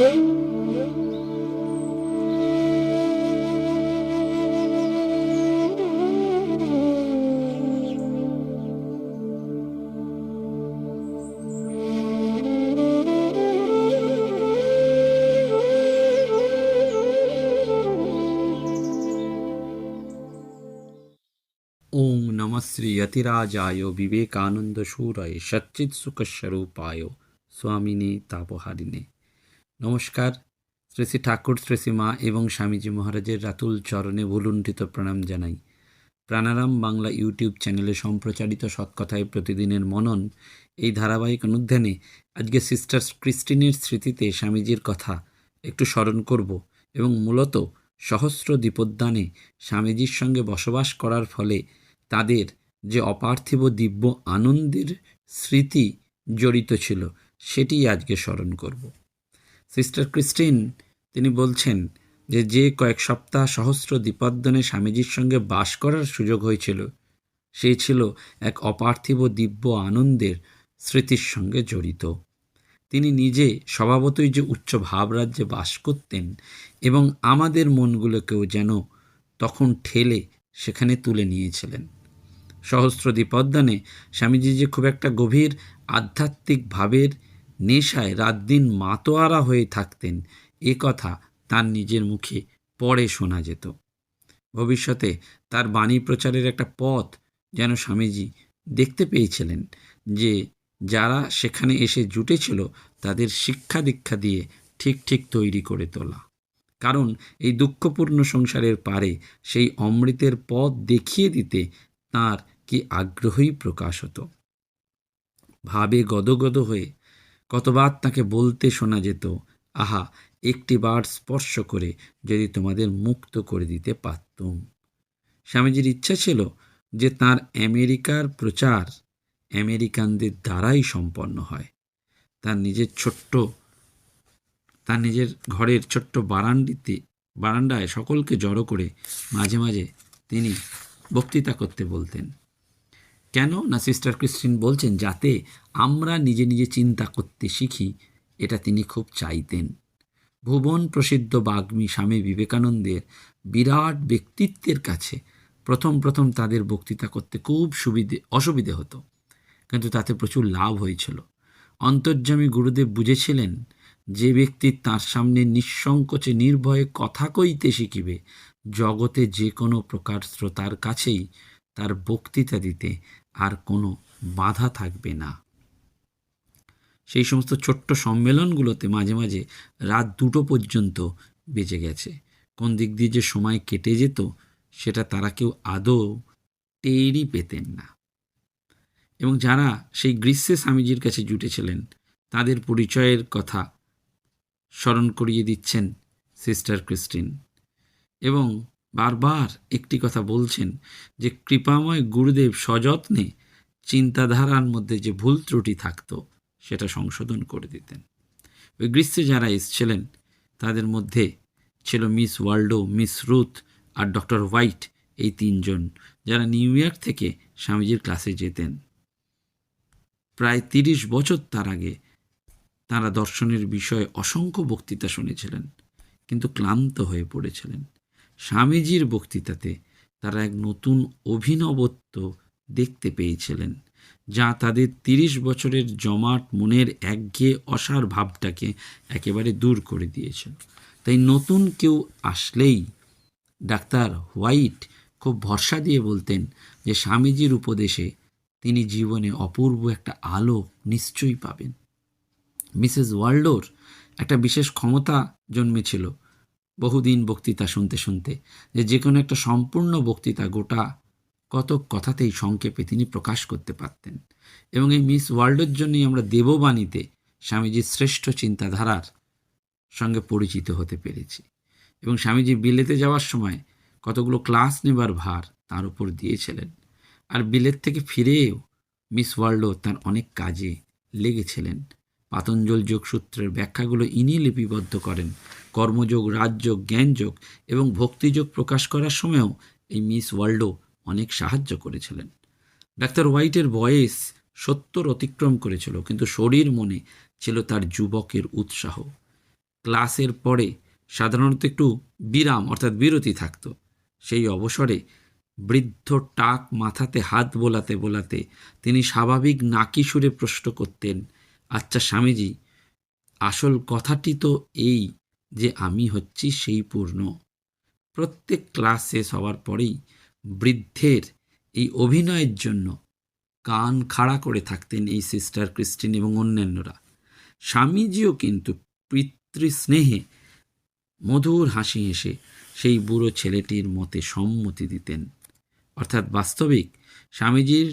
ওং নমঃ শ্রী যতিরাজায় বিবেকানন্দ সুরয় সচ্চিৎ সুখস্বরূপায় স্বামিনী তাপহারিণে নমস্কার। শ্রী শ্রী ঠাকুর, শ্রী শ্রী মা এবং স্বামীজি মহারাজের রাতুল চরণে ভুলুণ্ঠিত প্রণাম জানাই। প্রাণারাম বাংলা ইউটিউব চ্যানেলে সম্প্রচারিত সৎকথায় প্রতিদিনের মনন এই ধারাবাহিক অনুধ্যানে আজকে সিস্টার ক্রিস্টিনের স্মৃতিতে স্বামীজির কথা একটু স্মরণ করব এবং মূলত সহস্র দীপোদ্যানে স্বামীজির সঙ্গে বসবাস করার ফলে তাদের যে অপার্থিব দিব্য আনন্দের স্মৃতি জড়িত ছিল সেটি আজকে স্মরণ করব। সিস্টার ক্রিস্টিন, তিনি বলছেন যে যে কয়েক সপ্তাহ সহস্র দীপোদ্যানে স্বামীজির সঙ্গে বাস করার সুযোগ হয়েছিল সেই ছিল এক অপার্থিব দিব্য আনন্দের স্মৃতির সঙ্গে জড়িত। তিনি নিজে স্বভাবতই যে উচ্চ ভাবরাজ্যে বাস করতেন এবং আমাদের মনগুলোকেও যেন তখন ঠেলে সেখানে তুলে নিয়েছিলেন। সহস্র দ্বীপোদ্যানে স্বামীজি যে খুব একটা গভীর আধ্যাত্মিক ভাবের নেশায় রাত দিন মাতোয়ারা হয়ে থাকতেন। এ কথা তার নিজের মুখে পরে শোনা যেত। ভবিষ্যতে তার বাণী প্রচারের একটা পথ যেন স্বামীজি দেখতে পেয়েছিলেন যে, যারা সেখানে এসে জুটেছিল তাদের শিক্ষা দীক্ষা দিয়ে ঠিক ঠিক তৈরি করে তোলা। কারণ এই দুঃখপূর্ণ সংসারের পারে সেই অমৃতের পথ দেখিয়ে দিতে তার কি আগ্রহই প্রকাশ হতো। ভাবে গদগদ হয়ে কতবার তাকে বলতে শোনা যেত, আহা একটি বার স্পর্শ করে যদি তোমাদের মুক্ত করে দিতে পারতুম। স্বামীজির ইচ্ছা ছিল যে তার আমেরিকার প্রচার আমেরিকানদের দ্বারাই সম্পন্ন হয়। তার নিজের ছোট্ট, তার নিজের ঘরের ছোট্ট বারান্ডিতে বারান্দায় সকলকে জড়ো করে মাঝে মাঝে তিনি বক্তৃতা করতে বলতেন। কেন না সিস্টার ক্রিস্টিন বলছেন যাতে আমরা নিজে নিজে চিন্তা করতে শিখি, এটা তিনি খুব চাইতেন। ভুবন প্রসিদ্ধ বাগ্মী স্বামী বিবেকানন্দের বিরাট ব্যক্তিত্বের কাছে প্রথম প্রথম তাদের বক্তৃতা করতে খুব সুবিধে, অসুবিধে হতো। কিন্তু তাতে প্রচুর লাভ হয়েছিল। অন্তর্যামী গুরুদেব বুঝেছিলেন, যে ব্যক্তি তার সামনে নিঃসংকোচে নির্ভয়ে কথা কইতে শিখিবে, জগতে যে কোনো প্রকার শ্রোতার কাছেই তার বক্তৃতা দিতে আর কোনো বাধা থাকবে না। সেই সমস্ত ছোট্ট সম্মেলনগুলোতে মাঝে মাঝে রাত দুটো পর্যন্ত বেজে গেছে। কোন দিক দিয়ে যে সময় কেটে যেত, সেটা তারা কেউ আদৌ টেরই পেতেন না। এবং যারা সেই গ্রীষ্মে স্বামীজির কাছে জুটেছিলেন, তাদের পরিচয়ের কথা স্মরণ করিয়ে দিচ্ছেন সিস্টার ক্রিস্টিন। এবং বারবার একটি কথা বলছেন যে কৃপাময় গুরুদেব সযত্নে চিন্তাধারার মধ্যে যে ভুল ত্রুটি থাকতো, সেটা সংশোধন করে দিতেন। ওই গ্রীষ্মে যারা এসছিলেন, তাদের মধ্যে ছিল মিস ওয়ার্ল্ডো, মিস রুথ আর ডক্টর হোয়াইট এই তিনজন, যারা নিউ ইয়র্ক থেকে স্বামীজির ক্লাসে যেতেন। প্রায় তিরিশ বছর তার আগে তারা দর্শনের বিষয়ে অসংখ্য বক্তৃতা শুনেছিলেন, কিন্তু ক্লান্ত হয়ে পড়েছিলেন। স্বামীজির বক্তৃতাতে তারা এক নতুন অভিনবত্ব দেখতে পেয়েছিলেন, যা তাদের তিরিশ বছরের জমাট মনের একঘেয়ে অসার ভাবটাকে একেবারে দূর করে দিয়েছিল তাই নতুন কেউ আসলেই ডাক্তার হোয়াইট খুব ভরসা দিয়ে বলতেন যে স্বামীজির উপদেশে তিনি জীবনে অপূর্ব একটা আলো নিশ্চয়ই পাবেন। মিসেস ওয়ার্ল্ডোর একটা বিশেষ ক্ষমতা জন্মেছিল বহুদিন বক্তৃতা শুনতে শুনতে যে যে কোনো একটা সম্পূর্ণ বক্তৃতা গোটা কত কথাতেই সংক্ষেপে তিনি প্রকাশ করতে পারতেন। এবং এই মিস ওয়ার্ল্ডের জন্যই আমরা দেববাণীতে স্বামীজির শ্রেষ্ঠ চিন্তাধারার সঙ্গে পরিচিত হতে পেরেছি। এবং স্বামীজি বিলেতে যাওয়ার সময় কতগুলো ক্লাস নেবার ভার তার উপর দিয়েছিলেন। আর বিলেত থেকে ফিরেও মিস ওয়ার্ল্ডও তার অনেক কাজে লেগেছিলেন। পাতঞ্জল যোগসূত্রের ব্যাখ্যাগুলো ইনি লিপিবদ্ধ করেন। কর্মযোগ, রাজযোগ, জ্ঞানযোগ এবং ভক্তিযোগ প্রকাশ করার সময়ও এই মিস ওয়ার্ল্ডও অনেক সাহায্য করেছিলেন। ডাক্তার হোয়াইটের বয়স সত্তর অতিক্রম করেছিল, কিন্তু শরীর মনে ছিল তার যুবকের উৎসাহ। ক্লাসের পরে সাধারণত একটু বিরাম, অর্থাৎ বিরতি থাকত। সেই অবসরে বৃদ্ধ টাক মাথাতে, হাত বোলাতে বোলাতে তিনি স্বাভাবিক নাকি সুরে প্রশ্ন করতেন আচ্ছা স্বামীজি, আসল কথাটি তো এই যে আমি হচ্ছি সেই পূর্ণ। প্রত্যেক ক্লাস শেষ হওয়ার পরেই বৃদ্ধের এই অভিনয়ের জন্য কান খাড়া করে থাকতেন এই সিস্টার ক্রিস্টিন এবং অন্যান্যরা। স্বামীজিও কিন্তু পিতৃস্নেহে মধুর হাসি হেসে সেই বুড়ো ছেলেটির মতে সম্মতি দিতেন। অর্থাৎ বাস্তবিক স্বামীজির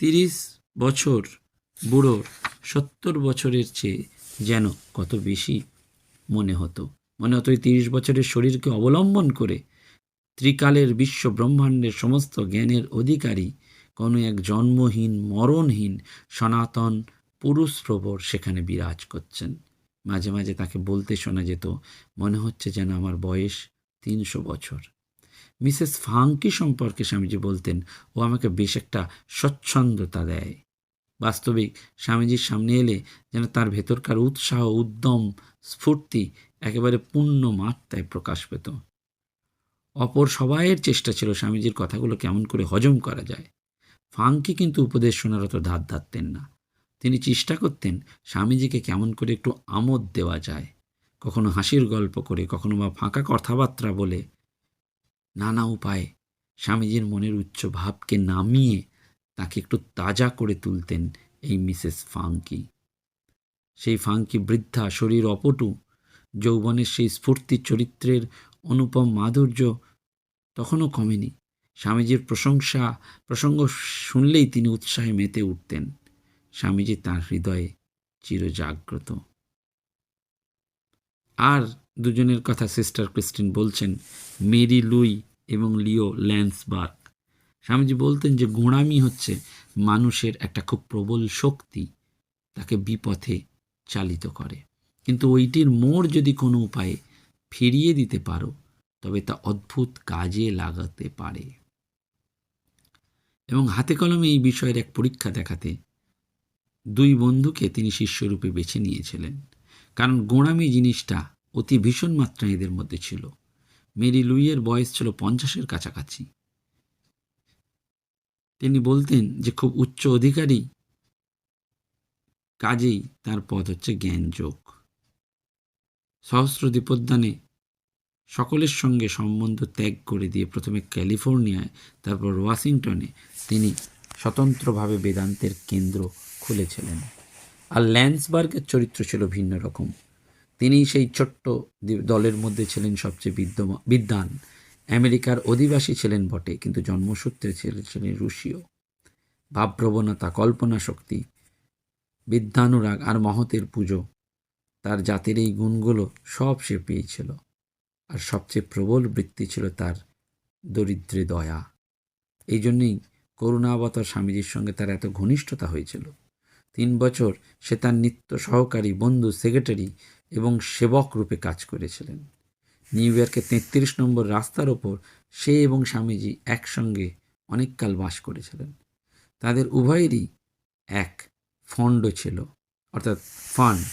তিরিশ বছর বুড়োর সত্তর বছরের চেয়ে যেন কত বেশি মনে হতো। মনে হতো এই তিরিশ বছরের শরীরকে অবলম্বন করে ত্রিকালের বিশ্ব ব্রহ্মাণ্ডের সমস্ত জ্ঞানের অধিকারী কোনো এক জন্মহীন, মরণহীন, সনাতন পুরুষ প্রবর সেখানে বিরাজ করছেন। মাঝে মাঝে তাকে বলতে শোনা যেত, মনে হচ্ছে যেন আমার বয়স তিনশো বছর। মিসেস ফাঙ্কি সম্পর্কে স্বামীজি বলতেন, ও আমাকে বেশ একটা স্বচ্ছন্দতা দেয়। বাস্তবিক। স্বামীজির সামনে এলে যেন তার ভেতরকার উৎসাহ, উদ্যম, স্ফূর্তি একেবারে পূর্ণ মাত্রায় প্রকাশ পেত। অপর সবাইয়ের চেষ্টা ছিল স্বামীজির কথাগুলো কেমন করে হজম করা যায়। ফাঙ্কি কিন্তু উপদেশ শোনার অত ধার ধারতেন না। তিনি চেষ্টা করতেন স্বামীজিকে কেমন করে একটু আমোদ দেওয়া যায়। কখনো হাসির গল্প করে, কখনো বা ফাঁকা কথাবার্তা বলে। নানা উপায়ে স্বামীজির মনের উচ্চ ভাবকে নামিয়ে তাকে একটু তাজা করে তুলতেন এই মিসেস ফাঙ্কি। সেই ফাঙ্কি বৃদ্ধা শরীর অপটু, যৌবনের সেই স্ফূর্তি চরিত্রের অনুপম মাধুর্য তখনও কমেনি। স্বামীজির প্রশংসা, প্রসঙ্গ শুনলেই তিনি উৎসাহে মেতে উঠতেন। স্বামীজি তার হৃদয়ে চিরজাগ্রত। আর দুজনের কথা সিস্টার ক্রিস্টিন বলছেন, মেরি লুই এবং লিও ল্যান্সবার্গ। স্বামীজি বলতেন যে গোঁড়ামি হচ্ছে মানুষের একটা খুব প্রবল শক্তি তাকে বিপথে চালিত করে। কিন্তু ওইটির মোড় যদি কোনো উপায়ে ফিরিয়ে দিতে পারো, তবে তা অদ্ভুত কাজে লাগাতে পারে। এবং হাতে কলমে এই বিষয়ের এক পরীক্ষা দেখাতে দুই বন্ধুকে তিনি শিষ্যরূপে বেছে নিয়েছিলেন। কারণ গোঁড়ামি জিনিসটা অতি ভীষণ মাত্রায় এদের মধ্যে ছিল। মেরি লুইয়ের বয়স ছিল পঞ্চাশের কাছাকাছি। তিনি বলতেন যে, খুব উচ্চ অধিকারী। কাজেই তার পথ হচ্ছে জ্ঞানযোগ। সহস্র দ্বীপোদ্যানে সকলের সঙ্গে সম্বন্ধ ত্যাগ করে দিয়ে প্রথমে ক্যালিফোর্নিয়ায়, তারপর ওয়াশিংটনে তিনি স্বতন্ত্রভাবে বেদান্তের কেন্দ্র খুলেছিলেন। আর ল্যান্সবার্গের চরিত্র ছিল ভিন্ন রকম। তিনি সেই ছোট্ট দলের মধ্যে ছিলেন সবচেয়ে বিদ্যমান বিদ্যান আমেরিকার অধিবাসী ছিলেন বটে, কিন্তু জন্মসূত্রে ছিলেন রুশীয়। ভাবপ্রবণতা কল্পনা শক্তি বিদ্যানুরাগ আর মহতের পুজো, তার জাতির এই গুণগুলো সব সে পেয়েছিল। আর সবচেয়ে প্রবল বৃত্তি ছিল তার দরিদ্রে দয়া। এই জন্যেই করুণাবতার স্বামীজির সঙ্গে তার এত ঘনিষ্ঠতা হয়েছিল। তিন বছর সে তার নিত্য সহকারী বন্ধু, সেক্রেটারি এবং সেবক রূপে কাজ করেছিলেন। নিউ ইয়র্কের তেত্রিশ নম্বর রাস্তার ওপর সে এবং স্বামীজি একসঙ্গে অনেককাল বাস করেছিলেন। তাদের উভয়েরই এক ফন্ড ছিল, অর্থাৎ ফান্ড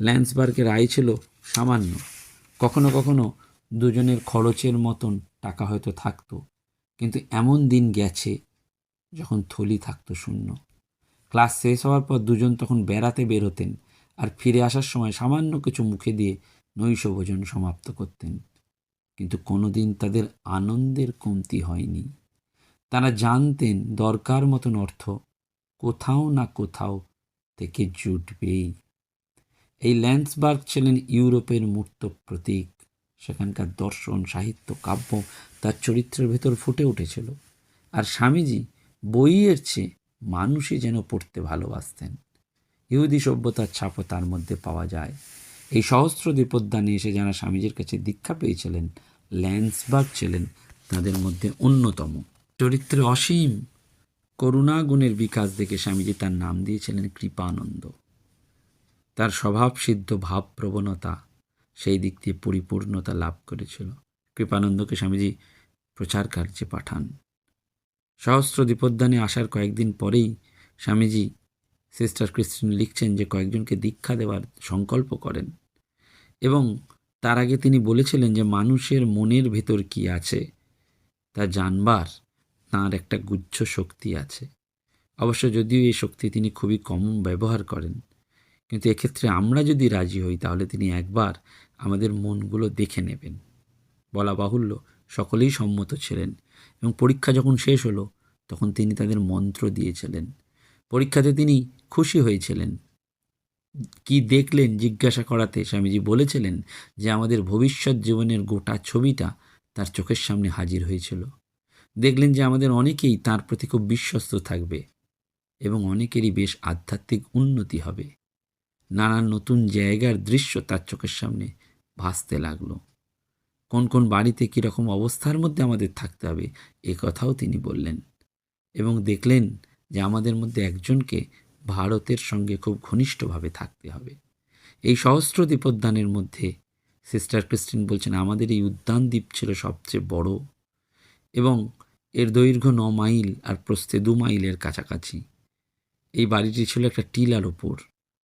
ল্যান্সবার্গের আয় ছিল সামান্য। কখনো কখনো দুজনের খরচের মতন টাকা হয়তো থাকতো, কিন্তু এমন দিন গেছে যখন থলি থাকতো শূন্য। ক্লাস শেষ হওয়ার পর দুজন তখন বেড়াতে বেরোতেন আর ফিরে আসার সময় সামান্য কিছু মুখে দিয়ে নৈশ ভোজন সমাপ্ত করতেন। কিন্তু কোনোদিন তাদের আনন্দের কমতি হয়নি। তারা জানতেন দরকার মতন অর্থ কোথাও না কোথাও থেকে জুটবেই। এই ল্যান্সবার্গ ছিলেন ইউরোপের মূর্ত প্রতীক। সেখানকার দর্শন, সাহিত্য, কাব্য তার চরিত্রের ভেতর ফুটে উঠেছিল। আর স্বামীজি বইয়ের চেয়ে মানুষই যেন পড়তে ভালোবাসতেন। ইহুদি সভ্যতার ছাপও তার মধ্যে পাওয়া যায়। এই সহস্র দ্বীপোদ্যানে এসে যারা স্বামীজির কাছে দীক্ষা পেয়েছিলেন, ল্যান্সবার্গ ছিলেন তাদের মধ্যে অন্যতম। চরিত্রে অসীম করুণা গুণের বিকাশ দেখে স্বামীজি তার নাম দিয়েছিলেন কৃপানন্দ। তার স্বভাবসিদ্ধ ভাবপ্রবণতা সেই দিক দিয়ে পরিপূর্ণতা লাভ করেছিল। কৃপানন্দকে স্বামীজি প্রচার কার্যে পাঠান। সহস্র দ্বীপোদ্যানে আসার কয়েকদিন পরেই স্বামীজি সিস্টার ক্রিস্টিন লিখছেন যে কয়েকজনকে দীক্ষা দেওয়ার সংকল্প করেন। এবং তার আগে তিনি বলেছিলেন যে মানুষের মনের ভেতর কি আছে? তা জানবার তাঁর একটা গুচ্ছ শক্তি আছে। অবশ্য যদিও এই শক্তি তিনি খুবই কম ব্যবহার করেন, কিন্তু এক্ষেত্রে আমরা যদি রাজি হই, তাহলে তিনি একবার আমাদের মনগুলো দেখে নেবেন। বলা বাহুল্য, সকলেই সম্মত ছিলেন এবং পরীক্ষা যখন শেষ হলো, তখন তিনি তাদের মন্ত্র দিয়েছিলেন। পরীক্ষাতে তিনি খুশি হয়েছিলেন। কি দেখলেন জিজ্ঞাসা করাতে স্বামীজি বলেছিলেন যে আমাদের ভবিষ্যৎ জীবনের গোটা ছবিটা তার চোখের সামনে হাজির হয়েছিল। দেখলেন যে আমাদের অনেকেই তার প্রতি খুব বিশ্বস্ত থাকবে এবং অনেকেরই বেশ আধ্যাত্মিক উন্নতি হবে। নানান নতুন জায়গার দৃশ্য তার চোখের সামনে ভাসতে লাগল। কোন কোন বাড়িতে কীরকম অবস্থার মধ্যে আমাদের থাকতে হবে এ কথাও তিনি বললেন এবং দেখলেন যে আমাদের মধ্যে একজনকে ভারতের সঙ্গে খুব ঘনিষ্ঠভাবে থাকতে হবে। এই সহস্র দ্বীপোদ্যানের মধ্যে সিস্টার ক্রিস্টিন বলছেন, আমাদের এই উদ্যান দ্বীপ ছিল সবচেয়ে বড় এবং এর দৈর্ঘ্য ন মাইল আর প্রস্থে দু মাইলের কাছাকাছি। এই বাড়িটি ছিল একটা টিলার ওপর।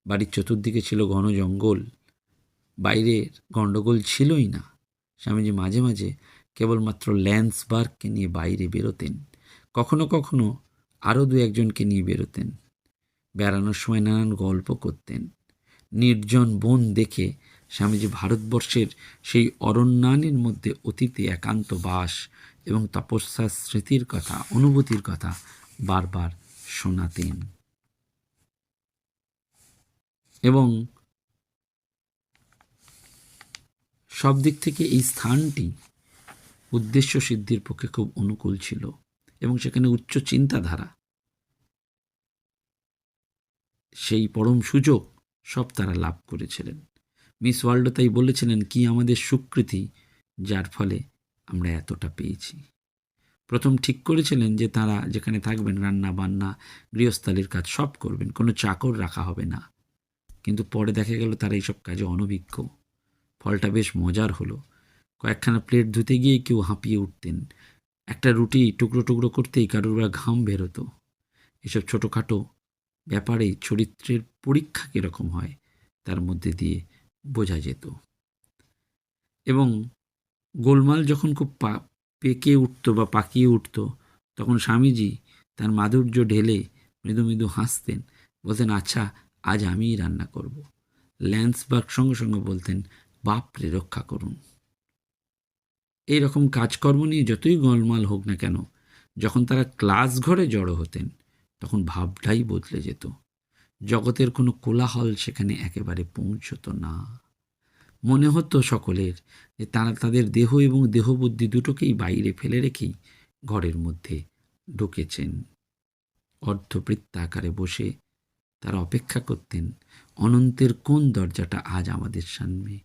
বাড়ির চতুর্দিকে ছিল ঘন জঙ্গল। বাইরের গণ্ডগোল ছিলই না। স্বামীজি মাঝে মাঝে কেবলমাত্র ল্যান্সবার্গকে নিয়ে বাইরে বেরোতেন। কখনো কখনো আরও দু একজনকে নিয়ে বেরোতেন। বেড়ানোর সময় নানান গল্প করতেন। নির্জন বন দেখে স্বামীজি ভারতবর্ষের সেই অরণ্যানের মধ্যে অতীতে একান্ত বাস এবং তপস্যার স্মৃতির কথা, অনুভূতির কথা বারবার শোনাতেন। এবং সব দিক থেকে এই স্থানটি উদ্দেশ্য সিদ্ধির পক্ষে খুব অনুকূল ছিল এবং সেখানে উচ্চ চিন্তাধারা সেই পরম সুযোগ সব তারা লাভ করেছিলেন। মিস ওয়ার্ল্ড তাই বলেছিলেন, কি আমাদের সুকৃতি, যার ফলে আমরা এতটা পেয়েছি? প্রথম ঠিক করেছিলেন যে তারা যেখানে থাকবেন রান্না বান্না গৃহস্থালির কাজ সব করবেন, কোনো চাকর রাখা হবে না। কিন্তু পরে দেখা গেল তারা এইসব কাজে অনভিজ্ঞ। ফলটা বেশ মজার হলো। কয়েকখানা প্লেট ধুতে গিয়ে কেউ হাঁপিয়ে উঠতেন। একটা রুটি টুকরো টুকরো করতেই কারোর বা ঘাম বেরোতো। এসব ছোটোখাটো ব্যাপারে চরিত্রের পরীক্ষা কীরকম হয়, তার মধ্যে দিয়ে বোঝা যেত। এবং গোলমাল যখন খুব পেকে উঠত বা পাকিয়ে উঠত, তখন স্বামীজি তার মাধুর্য ঢেলে মৃদু মৃদু হাসতেন, বলতেন আচ্ছা আজ আমিই রান্না করব। ল্যান্সবার্গ সঙ্গে সঙ্গে বলতেন, বাপরে, রক্ষা করুন। এই রকম কাজকর্ম নিয়ে যতই গোলমাল হোক না কেন, যখন তারা ক্লাস ঘরে জড়ো হতেন তখন ভাবটাই বদলে যেত। জগতের কোনো কোলাহল সেখানে একেবারে পৌঁছত না। মনে হতো সকলের যে তারা তাদের দেহ এবং দেহবুদ্ধি দুটোকেই বাইরে ফেলে রেখেই ঘরের মধ্যে ঢুকেছেন। অর্ধবৃত্তাকারে বসে তারা অপেক্ষা করতেন, অনন্তের কোন দরজাটা আজ আমাদের সামনে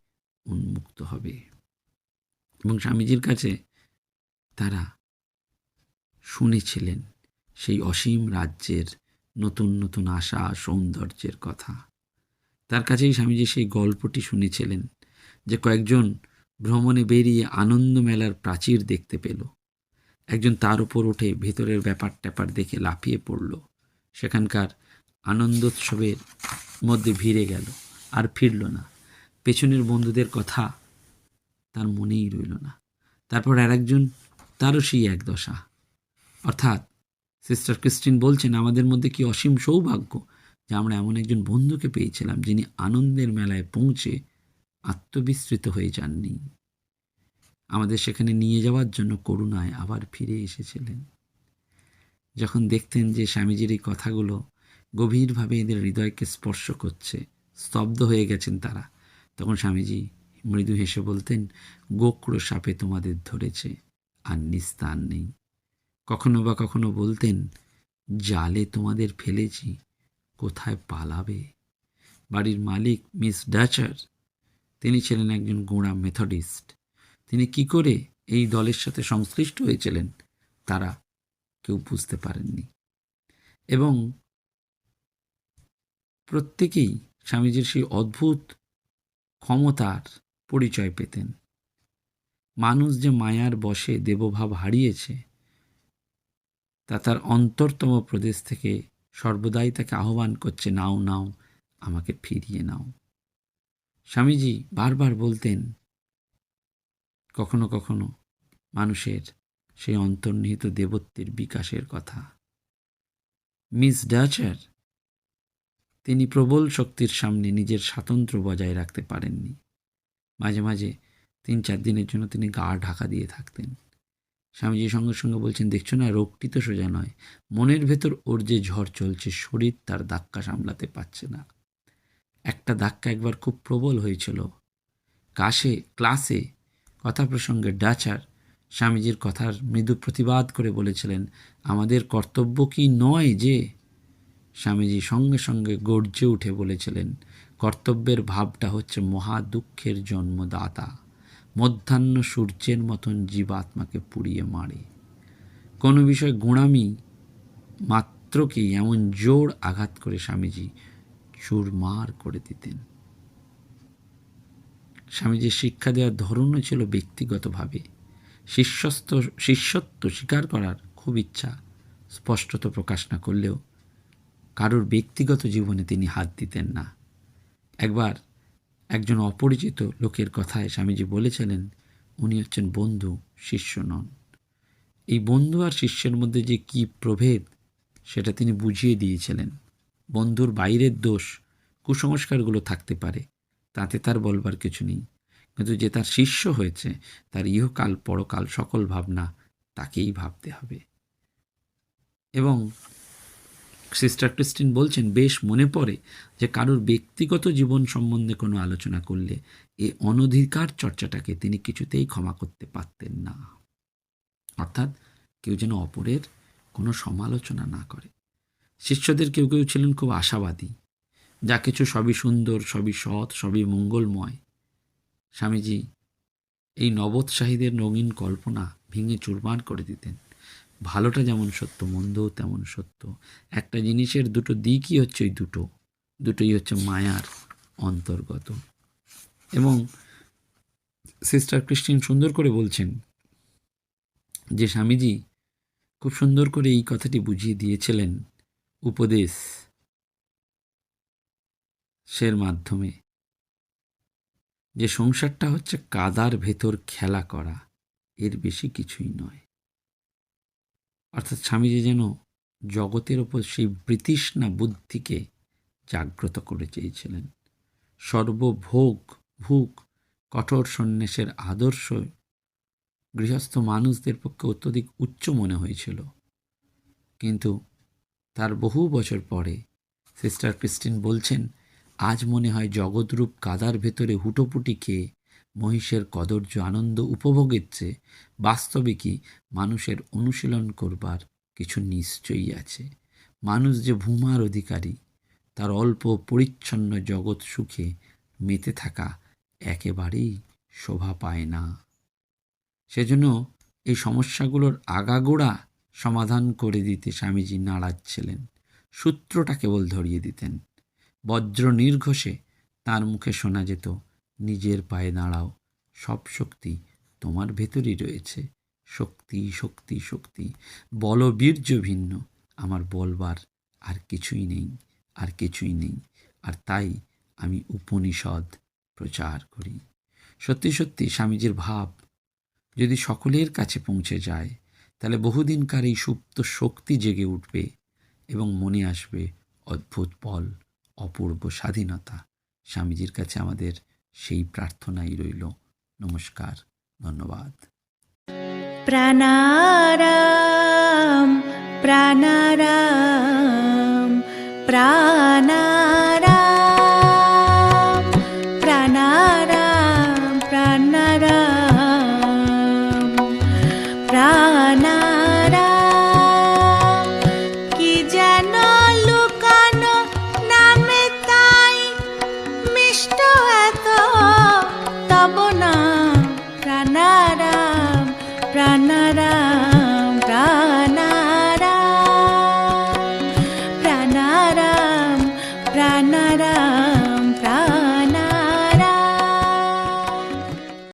উন্মুক্ত হবে? এবং স্বামীজির কাছে তারা শুনেছিলেন সেই অসীম রাজ্যের নতুন নতুন আশা, সৌন্দর্যের কথা। তার কাছেই স্বামীজি সেই গল্পটি শুনেছিলেন যে কয়েকজন ভ্রমণে বেরিয়ে আনন্দ মেলার প্রাচীর দেখতে পেল। একজন তার উপর উঠে ভেতরের ব্যাপার ট্যাপার দেখে লাফিয়ে পড়ল। সেখানকার আনন্দোৎসবের মধ্যে ভিড়ে গেল, আর ফিরল না। পেছনের বন্ধুদের কথা তার মনেই রইল না। তারপর আর একজন তারও সেই এক দশা। অর্থাৎ সিস্টার ক্রিস্টিন বলছেন, আমাদের মধ্যে কি অসীম সৌভাগ্য যে আমরা এমন একজন বন্ধুকে পেয়েছিলাম যিনি আনন্দের মেলায় পৌঁছে আত্মবিস্তৃত হয়ে যাননি? আমাদের সেখানে নিয়ে যাওয়ার জন্য করুণায় আবার ফিরে এসেছিলেন। যখন দেখতেন যে স্বামীজির এই কথাগুলো গভীরভাবে এদের হৃদয়কে স্পর্শ করছে, স্তব্ধ হয়ে গেছেন তারা, তখন স্বামীজি মৃদু হেসে বলতেন গোকড়ো সাপে তোমাদের ধরেছে, আর নিস্তার নেই। কখনো বা কখনো বলতেন, জালে তোমাদের ফেলেছি, কোথায় পালাবে? বাড়ির মালিক মিস ডাচার, তিনি ছিলেন একজন গোঁড়া মেথডিস্ট। তিনি কি করে এই দলের সাথে সংশ্লিষ্ট হয়েছিলেন, তারা কেউ বুঝতে পারেননি। এবং প্রত্যেকেই স্বামীজির সেই অদ্ভুত ক্ষমতার পরিচয় পেতেন। মানুষ যে মায়ার বসে দেবভাব হারিয়েছে তা তার অন্তরতম প্রদেশ থেকে সর্বদাই তাকে আহ্বান করছে, নাও নাও, আমাকে ফিরিয়ে নাও। স্বামীজি বারবার বলতেন, কখনো কখনো মানুষের সেই অন্তর্নিহিত দেবত্বের বিকাশের কথা। মিস ডাচার, তিনি প্রবল শক্তির সামনে নিজের স্বাতন্ত্র্য বজায় রাখতে পারেননি। মাঝে মাঝে তিন, চার দিনের জন্য তিনি গা ঢাকা দিয়ে থাকতেন। স্বামীজি সঙ্গে সঙ্গে বলছেন, দেখছ না, রোগটি তো সোজা নয়। মনের ভেতর ওর যে ঝড় চলছে, শরীর তার ধাক্কা সামলাতে পারছে না। একটা ধাক্কা একবার খুব প্রবল হয়েছিল। কাশে, ক্লাসে, কথা প্রসঙ্গে ডাচার স্বামীজির কথার মৃদু প্রতিবাদ করে বলেছিলেন, আমাদের কর্তব্য কি নয় যে? স্বামীজি সঙ্গে সঙ্গে গর্জে উঠে বলেছিলেন, কর্তব্যের ভাবটা হচ্ছে মহা দুঃখের জন্মদাতা। মধ্যাহ্ন সূর্যের মতন জীবাত্মাকে পুড়িয়ে মারে। কোনো বিষয় গোঁড়ামি মাত্রকেই এমন জোর আঘাত করে স্বামীজি চুরমার করে দিতেন। স্বামীজির শিক্ষা দেওয়ার ধরনও ছিল ব্যক্তিগতভাবে। শিষ্যস্ত, শিষ্যত্ব স্বীকার করার খুব ইচ্ছা স্পষ্টত প্রকাশ না করলেও কারোর ব্যক্তিগত জীবনে তিনি হাত দিতেন না। একবার একজন অপরিচিত লোকের কথায় স্বামীজি বলেছিলেন, উনি হচ্ছেন বন্ধু, শিষ্য নন। এই বন্ধু আর শিষ্যের মধ্যে যে কি প্রভেদ, সেটা তিনি বুঝিয়ে দিয়েছিলেন। বন্ধুর বাইরের দোষ কুসংস্কারগুলো থাকতে পারে, তাতে তার বলবার কিছু নেই। কিন্তু যে তার শিষ্য হয়েছে, তার ইহকাল, পরকাল সকল ভাবনা তাকেই ভাবতে হবে। এবং সিস্টার ক্রিস্টিন বলছেন, বেশ মনে পড়ে যে কারোর ব্যক্তিগত জীবন সম্বন্ধে কোনো আলোচনা করলে এই অনধিকার চর্চাটাকে তিনি কিছুতেই ক্ষমা করতে পারতেন না। অর্থাৎ কেউ যেন অপরের কোনো সমালোচনা না করে। শিষ্যদের কেউ কেউ ছিলেন খুব আশাবাদী। যা কিছু সবই সুন্দর, সবই সৎ, সবই মঙ্গলময়। স্বামীজি এই নবোৎসাহীদের রঙিন কল্পনা ভেঙে চুরমার করে দিতেন। ভালোটা যেমন সত্য, মন্দও তেমন সত্য। একটা জিনিসের দুটো দিকই হচ্ছে ওই দুটো। দুটোই হচ্ছে মায়ার অন্তর্গত। এবং সিস্টার ক্রিস্টিন সুন্দর করে বলছেন যে স্বামীজি খুব সুন্দর করে এই কথাটি বুঝিয়ে দিয়েছিলেন উপদেশ সের মাধ্যমে। যে সংসারটা হচ্ছে কাদার ভেতর খেলা করা, এর বেশি কিছুই নয়। অর্থাৎ স্বামীজি যেন জগতের ওপর সেই বৃতৃষ্ণা বুদ্ধিকে জাগ্রত করে চেয়েছিলেন। সর্বভোগ, ভোগ, কঠোর সন্ন্যাসের আদর্শ গৃহস্থ মানুষদের পক্ষে অত্যধিক উচ্চ মনে হয়েছিল। কিন্তু তার বহু বছর পরে সিস্টার ক্রিস্টিন বলছেন, আজ মনে হয় জগৎরূপ কাদার ভেতরে হুটোপুটি খেয়ে মহিষের কদর্য আনন্দ উপভোগের চেয়ে বাস্তবে কি মানুষের অনুশীলন করবার কিছু নিশ্চয়ই আছে। মানুষ যে ভূমার অধিকারী, তার অল্প পরিচ্ছন্ন জগৎ সুখে মেতে থাকা একেবারেই শোভা পায় না। সেজন্য এই সমস্যাগুলোর আগাগোড়া সমাধান করে দিতে স্বামীজি নাড়াচ্ছিলেন সূত্রটা কেবল ধরিয়ে দিতেন। বজ্র নির্ঘোষে তার মুখে শোনা যেত নিজের পায়ে দাঁড়াও। সব শক্তি তোমার ভেতরই রয়েছে। শক্তি শক্তি শক্তি। বলবীর্য ভিন্ন। আমার বলবার আর কিছুই নেই, আর কিছুই নেই। আর তাই আমি উপনিষদ প্রচার করি। সত্যি সত্যি, স্বামীজির ভাব যদি সকলের কাছে পৌঁছে যায়, তাহলে বহুদিনকার এই সুপ্ত শক্তি জেগে উঠবে এবং মনে আসবে অদ্ভুত বল, অপূর্ব স্বাধীনতা। স্বামীজির কাছে আমাদের সেই প্রার্থনাই রইল। নমস্কার ধন্যবাদ। প্রাণারাম প্রাণারাম প্রাণারাম।